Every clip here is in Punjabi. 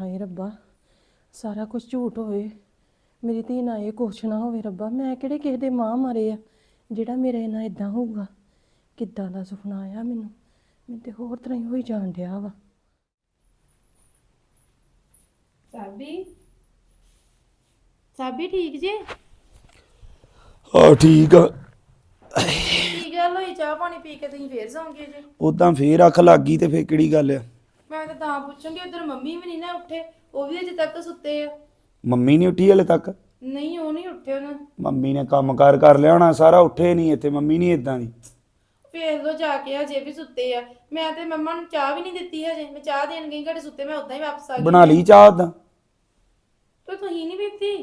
ਹਾਏ ਰੱਬਾ ਸਾਰਾ ਕੁਝ ਝੂਠ ਹੋਵੇ। ਮੇਰੀ ਧੀ ਨਾਲ ਇਹ ਕੁਛ ਨਾ ਹੋਵੇ ਰੱਬਾ। ਮੈਂ ਕਿਹੜੇ ਕਿਸੇ ਦੇ ਮਾਂ ਮਾਰੇ ਆ? ਜਿਹੜਾ ਮੇਰੇ ਨਾਲ ਇਦਾਂ ਹੋਊਗਾ ਕਿੱਦਾਂ ਦਾ ਸੁਪਨਾ ਆਇਆ ਮੈਨੂੰ? ਮੈਨੂੰ ਤੇ ਹੋਰ ਤਰ੍ਹਾਂ ਹੀ ਹੋਈ ਜਾਣ ਡਿਆ ਵਾ। ਸਾਬੀ? ਸਾਬੀ ਠੀਕ ਜੇ? ਹਾਂ ਠੀਕ ਆ। ਕੀ ਗੱਲ ਹੋਈ? ਚਾਹ ਪਾਣੀ ਪੀ ਕੇ ਤੁਸੀਂ ਫੇਰ ਸੌਂਗੇ ਜੇ। ਉਦਾਂ ਫੇਰ ਅੱਖ ਲੱਗ ਗਈ ਤੇ ਫੇਰ ਕਿਹੜੀ ਗੱਲ ਆ? ਮੈਂ ਤਾਂ ਤਾਂ ਪੁੱਛਾਂਗੀ ਉਧਰ ਮੰਮੀ ਵੀ ਨਹੀਂ ਨਾ ਉੱਠੇ ਉਹ ਵੀ ਅਜੇ ਤੱਕ ਸੁੱਤੇ ਆ। ਮੰਮੀ ਨਹੀਂ ਉੱਠੀ ਹਲੇ ਤੱਕ? ਨਹੀਂ ਉਹ ਨਹੀਂ ਉੱਠੇ ਉਹਨਾਂ। ਮੰਮੀ ਨੇ ਕੰਮਕਾਰ ਕਰ ਲਿਆ ਹੋਣਾ ਸਾਰਾ ਉੱਠੇ ਨਹੀਂ ਇੱਥੇ ਮੰਮੀ ਨਹੀਂ ਇਦਾਂ ਦੀ। ਵੇਖ ਲੋ ਜਾ ਕੇ ਹਜੇ ਵੀ ਸੁੱਤੇ ਆ। ਮੈਂ ਤੇ ਮੰਮਾ ਨੂੰ ਚਾਹ ਵੀ ਨਹੀਂ ਦਿੱਤੀ ਹਜੇ ਮੈਂ ਚਾਹ ਦੇਣ ਗਈ ਘੜੇ ਸੁੱਤੇ ਮੈਂ ਉਦਾਂ ਹੀ ਵਾਪਸ ਆ ਗਈ ਬਣਾ ਲਈ ਚਾਹ ਉਦਾਂ ਤੇ ਤੁਸੀਂ ਨਹੀਂ ਪੀਤੀ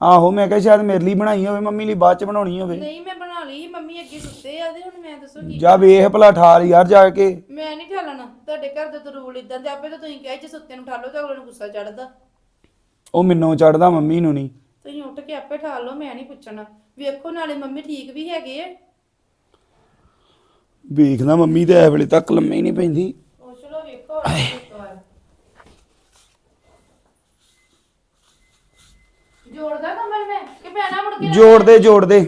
ਆਹੋ ਮੈਂ ਕਿਹਾ ਸ਼ਾਇਦ ਮੇਰੇ ਲਈ ਬਣਾਈ ਹੋਵੇ ਮੰਮੀ ਲਈ ਬਾਅਦ ਚ ਬਣਾਉਣੀ ਹੋਵੇ। ਨਹੀਂ ਮੈਂ ਬਣਾ ਲਈ ਮੰਮੀ ਅੱਗੇ ਸੁੱਤੇ ਆ ਤੇ ਹੁਣ ਮੈਂ ਦੱਸੋ ਕੀ ਜਾ ਵੇਖ ਭਲਾ ਠਾਲ ਯਾਰ ਜਾ ਕੇ। ਮੈਂ ਨਹੀਂ ਠਾਲਣਾ ਤੁਹਾਡੇ ਘਰ ਦੇ ਤਾਂ ਰੂਲ ਇਦਾਂ ਦੇ ਆਪੇ ਤਾਂ ਤੁਸੀਂ ਕਹੇ ਜੇ ਸੁੱਤੇ ਨੂੰ ਠਾਲੋ ਤਾਂ ਅਗਲੇ ਨੂੰ ਗੁੱਸਾ ਚੜਦਾ ਉਹ ਮੈਨੂੰ ਚੜਦਾ ਮੰਮੀ ਨੂੰ ਨਹੀਂ। ਤੁਸੀਂ ਉੱਠ ਕੇ ਆਪੇ ਠਾਲ ਲਓ ਮੈਂ ਨਹੀਂ ਪੁੱਛਣਾ। ਵੇਖੋ ਨਾਲੇ ਮੰਮੀ ਠੀਕ ਵੀ ਹੈਗੇ ਆ। ਵੇਖਦਾ ਮੰਮੀ ਤੇ ਐ ਵੇਲੇ ਤੱਕ ਲੰਮੇ ਹੀ ਨਹੀਂ ਪੈਂਦੀ। ਉਹ ਚਲੋ ਵੇਖੋ ਇੱਕ ਵਾਰ ਜੋੜਦਾ ਕਮਰ ਮੈਂ? ਕਿ ਪੈਣਾ ਮੁੜ ਕੇ ਜੋੜ ਦੇ ਜੋੜ ਦੇ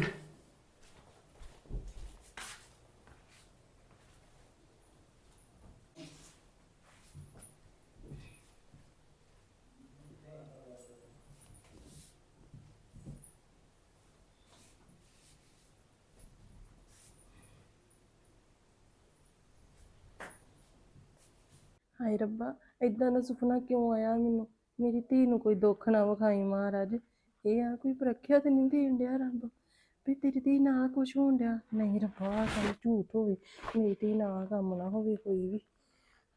ਹਾਏ ਰੱਬਾ ਇਦਾਂ ਦਾ ਸੁਪਨਾ ਕਿਉਂ ਆਇਆ ਮੈਨੂੰ? ਮੇਰੀ ਧੀ ਨੂੰ ਕੋਈ ਦੁੱਖ ਨਾ ਵਿਖਾਈ ਮਹਾਰਾਜ। ਇਹ ਆ ਕੋਈ ਪ੍ਰੀਖਿਆ ਤੇ ਨਹੀਂ ਦੇਣ ਡਿਆ ਰੱਬ ਵੀ ਤੇਰੀ ਧੀ ਨਾਲ ਕੁਝ ਹੋਣ ਡਿਆ। ਨਹੀਂ ਰੱਬਾ ਗੱਲ ਝੂਠ ਹੋਵੇ ਮੇਰੀ ਧੀ ਨਾਲ ਕੰਮ ਨਾ ਹੋਵੇ ਕੋਈ ਵੀ।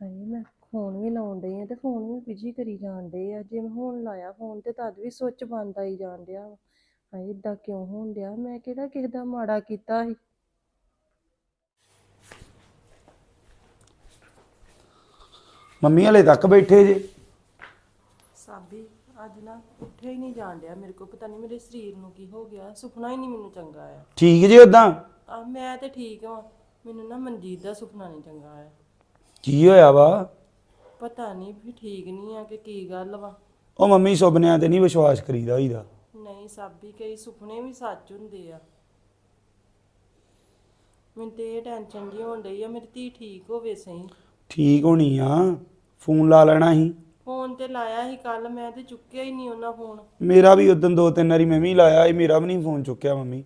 ਹਾਏ ਮੈਂ ਫੋਨ ਵੀ ਲਾਉਣ ਡਈ ਆ ਤੇ ਫੋਨ ਵੀ ਬਿਜ਼ੀ ਕਰੀ ਜਾਣ ਡਏ ਆ। ਜੇ ਮੈਂ ਹੁਣ ਲਾਇਆ ਫੋਨ ਤੇ ਤਦ ਵੀ ਸੁੱਚ ਬੰਦ ਆਈ ਜਾਣ ਡਿਆ ਵਾ। ਹਾਏ ਇਦਾਂ ਕਿਉਂ ਹੋਣ ਡਿਆ? ਮੈਂ ਕਿਹੜਾ ਕਿਸੇ ਦਾ ਮਾੜਾ ਕੀਤਾ ਸੀ? ਮੰਮੀ ਹਲੇ ਤੱਕ ਬੈਠੇ ਜੇ? ਸਾਬੀ। ਅੱਜ ਨਾ ਉੱਠਿਆ ਹੀ ਨਹੀਂ ਜਾਣ ਡਿਆ ਮੇਰੇ ਕੋ ਪਤਾ ਨਹੀਂ ਮੇਰੇ ਸਰੀਰ ਨੂੰ ਕੀ ਹੋ ਗਿਆ ਸੁਪਨਾ ਹੀ ਨਹੀਂ ਮੈਨੂੰ ਚੰਗਾ ਆਇਆ। ਠੀਕ ਜੇ ਉਦਾਂ ਆ ਮੈਂ ਤੇ ਠੀਕ ਹਾਂ ਮੈਨੂੰ ਨਾ ਮਨਜੀਤ ਦਾ ਸੁਪਨਾ ਨਹੀਂ ਚੰਗਾ ਆਇਆ। ਕੀ ਹੋਇਆ ਵਾ? ਪਤਾ ਨਹੀਂ ਵੀ ਠੀਕ ਨਹੀਂ ਆ ਕਿ ਕੀ ਗੱਲ ਵਾ। ਉਹ ਮੰਮੀ ਸੁਪਨਿਆਂ ਤੇ ਨਹੀਂ ਵਿਸ਼ਵਾਸ ਕਰੀਦਾ ਹੋਈਦਾ। ਨਹੀਂ ਸਾਬੀ ਕਈ ਸੁਪਨੇ ਵੀ ਸੱਚ ਹੁੰਦੇ ਆ। ਮੈਨੂੰ ਤੇ ਇਹ ਟੈਨਸ਼ਨ ਜੀ ਹੋਣ ਡਈ ਆ ਮੇਰੀ ਧੀ ਠੀਕ ਹੋਵੇ ਸਹੀ। ਠੀਕ ਹੋਣੀ ਆ ਫੋਨ ਲਾ ਲੈਣਾ ਸੀ। ਫੋਨ ਤੇ ਲਾਇਆ ਸੀ ਕੱਲ ਮੈਂ ਤੇ ਚੁੱਕਿਆ ਹੀ ਨਹੀਂ ਉਹਨਾਂ ਫੋਨ। ਮੇਰਾ ਵੀ ਉਦੋਂ ਦੋ ਤਿੰਨ ਵਾਰੀ ਮੈਂ ਵੀ ਲਾਇਆ ਸੀ ਮੇਰਾ ਵੀ ਨਹੀਂ ਫੋਨ ਚੁੱਕਿਆ ਮੰਮੀ।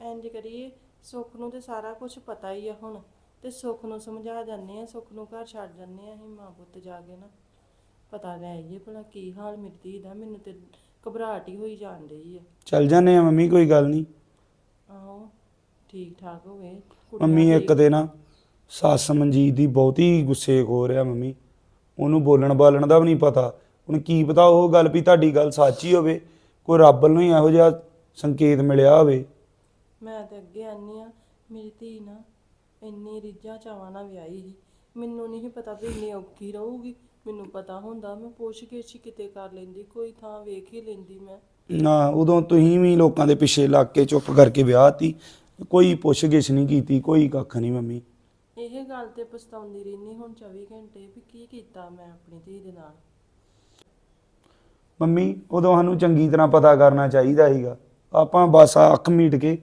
ਇੰਜ ਕਰੀਏ ਸੁੱਖ ਨੂੰ ਤੇ ਸਾਰਾ ਕੁਝ ਪਤਾ ਹੀ ਆ ਹੁਣ ਤੇ ਸੁੱਖ ਨੂੰ ਸਮਝਾ ਜਾਂਦੇ ਆ ਸੁੱਖ ਨੂੰ ਘਰ ਛੱਡ ਜਾਂਦੇ ਆ ਅਸੀਂ ਮਾਂ ਪੁੱਤ ਜਾ ਕੇ ਨਾ। ਪਤਾ ਲੈ ਆਈਏ ਭਲਾ ਕੀ ਹਾਲ ਮੇਰੀ ਧੀ ਦਾ ਮੈਨੂੰ ਤੇ ਘਬਰਾਹਟ ਹੀ ਹੋਈ ਜਾਣ ਡਈ ਆ। ਚੱਲ ਜਾਂਦੇ ਆ ਮੰਮੀ ਕੋਈ ਗੱਲ ਨਹੀਂ। ਆਹੋ ਠੀਕ ਠਾਕ ਹੋਵੇ ਕੁੜੀਆਂ ਮੰਮੀ ਦੀ- ਇੱਕ ਤੇ ਨਾ ਸੱਸ ਮਨਜੀਤ ਦੀ ਬਹੁਤੀ ਗੁੱਸੇ ਖੋ ਰਿਹਾ ਮੰਮੀ। ਉਹਨੂੰ ਬੋਲਣ ਬਾਲਣ ਦਾ ਵੀ ਨਹੀਂ ਪਤਾ। ਹੁਣ ਕੀ ਪਤਾ ਉਹ ਗੱਲ ਵੀ ਤੁਹਾਡੀ ਗੱਲ ਸੱਚੀ ਹੋਵੇ ਕੋਈ ਰੱਬ ਨੂੰ ਹੀ ਇਹੋ ਜਿਹਾ ਸੰਕੇਤ ਮਿਲਿਆ ਹੋਵੇ। ਮੈਂ ਤੇ ਅੱਗੇ ਆਨੀ ਆ ਮੇਰੀ ਧੀ ਨਾ ਇੰਨੀ ਰਿੱਝਾਂ ਚਾਵਾਂ ਨਾਲ ਵਿਆਹੀ ਸੀ। ਮੈਨੂੰ ਨਹੀਂ ਸੀ ਪਤਾ ਵੀ ਇੰਨੀ ਔਖੀ ਰਹੂਗੀ। ਮੈਨੂੰ ਪਤਾ ਹੁੰਦਾ ਮੈਂ ਪੁੱਛ ਕੇ ਹੀ ਕਿਤੇ ਕਰ ਲੈਂਦੀ ਕੋਈ ਥਾਂ ਵੇਖ ਹੀ ਲੈਂਦੀ ਮੈਂ। ਨਾ ਉਦੋਂ ਤੁਸੀਂ ਵੀ ਲੋਕਾਂ ਦੇ ਪਿੱਛੇ ਲੱਗ ਕੇ ਚੁੱਪ ਕਰਕੇ ਵਿਆਹਤੀ ਕੋਈ ਪੁੱਛ ਗਿਛ ਨਹੀਂ ਕੀਤੀ ਕੋਈ ਕੱਖ ਨਹੀਂ ਮੰਮੀ। ਇਹ ਗੱਲ ਤੇ ਪਛਤਾਉਂਦੀ ਰਹਿਨੀ ਹੁਣ 24 ਘੰਟੇ ਵੀ ਕੀ ਕੀਤਾ ਮੈਂ ਆਪਣੀ ਧੀ ਦੇ ਨਾਲ। ਮੰਮੀ ਉਦੋਂ ਸਾਨੂੰ ਚੰਗੀ ਤਰ੍ਹਾਂ ਪਤਾ ਕਰਨਾ ਚਾਹੀਦਾ ਸੀਗਾ। ਆਪਾਂ ਬਸ ਅੱਖ ਮੀਟ ਕੇ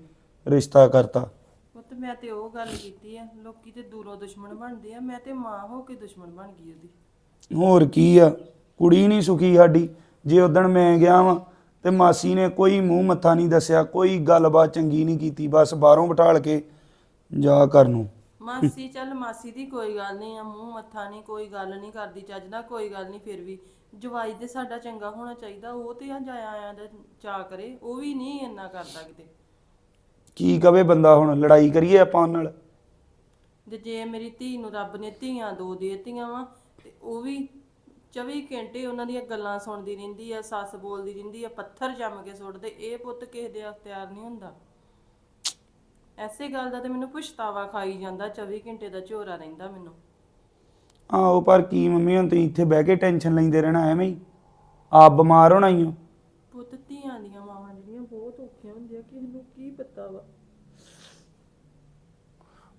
ਰਿਸ਼ਤਾ ਕਰਤਾ। ਉਹ ਤੇ ਮੈਂ ਤੇ ਉਹ ਗੱਲ ਕੀਤੀ ਆ ਲੋਕੀ ਤੇ ਦੂਰੋਂ ਦੁਸ਼ਮਣ ਬਣਦੇ ਆ ਮੈਂ ਤੇ ਮਾਂ ਹੋ ਕੇ ਦੁਸ਼ਮਣ ਬਣ ਗਈ ਉਹਦੀ। ਹੋਰ ਕੀ ਆ? ਕੁੜੀ ਨਹੀਂ ਸੁਖੀ ਸਾਡੀ। ਜੇ ਉਦਣ ਮੈਂ ਗਿਆ ਵਾਂ ਤੇ ਮਾਸੀ ਨੇ ਕੋਈ ਮੂੰਹ ਮੱਥਾ ਨਹੀਂ ਦੱਸਿਆ ਕੋਈ ਗੱਲਬਾਤ ਚੰਗੀ ਨਹੀਂ ਕੀਤੀ ਬਸ ਬਾਹਰੋਂ ਬਿਠਾਲ ਕੇ ਜਾ ਕਰ ਨੂੰ। ਮਾਸੀ ਚੱਲ ਮਾਸੀ ਦੀ ਕੋਈ ਗੱਲ ਨਹੀਂ ਆ ਮੂੰਹ ਮੱਥਾ ਨਹੀਂ ਕੋਈ ਗੱਲ ਨਹੀਂ ਕਰਦੀ ਚੱਜ ਨਾਲ ਕੋਈ ਗੱਲ ਨਹੀਂ ਫਿਰ ਵੀ ਜਵਾਈ ਤੇ ਸਾਡਾ ਚੰਗਾ ਹੋਣਾ ਚਾਹੀਦਾ ਉਹ ਤੇ ਆ ਜਾਇਆ ਆਇਆ ਦਾ ਚਾ ਕਰੇ ਉਹ ਵੀ ਨਹੀਂ ਇੰਨਾ ਕਰਦਾ ਕਿਤੇ। ਕੀ ਕਵੇ ਬੰਦਾ ਹੁਣ ਲੜਾਈ ਕਰੀਏ ਆਪਾਂ ਉਹਨਾਂ ਨਾਲ? ਤੇ ਜੇ ਮੇਰੀ ਧੀ ਨੂੰ ਰੱਬ ਨੇ ਧੀਆਂ ਦੋ ਦੇਤੀਆਂ ਵਾ ਤੇ ਉਹ ਵੀ 24 ਘੰਟੇ ਉਹਨਾਂ ਦੀਆਂ ਗੱਲਾਂ ਸੁਣਦੀ ਰਹਿੰਦੀ ਆ ਸੱਸ ਬੋਲਦੀ ਰਹਿੰਦੀ ਆ ਪੱਥਰ ਜੰਮ ਕੇ ਸੁੱਟਦੇ ਇਹ ਪੁੱਤ ਕਿਸੇ ਦੇ ਅਖਤਿਆਰ ਨਹੀਂ ਹੁੰਦਾ। ਐਸੇ ਗੱਲ ਦਾ ਤੇ ਮੈਨੂੰ ਪਛਤਾਵਾ ਖਾਈ ਜਾਂਦਾ 24 ਘੰਟੇ ਦਾ ਝੋਰਾ ਰਹਿੰਦਾ ਮੈਨੂੰ। ਆਹੋ ਪਰ ਕੀ ਮੰਮੀ ਹੁਣ ਤੁਸੀਂ ਇੱਥੇ ਬਹਿ ਕੇ ਟੈਨਸ਼ਨ ਲੈਂਦੇ ਰਹਿਣਾ ਐਵੇਂ ਹੀ? ਆਪ ਬਿਮਾਰ ਹੋਣਾ ਹੀ ਹੋ। ਪੁੱਤ ਧੀਆਂ ਦੀਆਂ ਮਾਵਾਂ ਜਿਹੜੀਆਂ ਬਹੁਤ ਔਖੀਆਂ ਹੁੰਦੀਆਂ ਕਿਸੇ ਨੂੰ ਕੀ ਪਤਾ ਵਾ।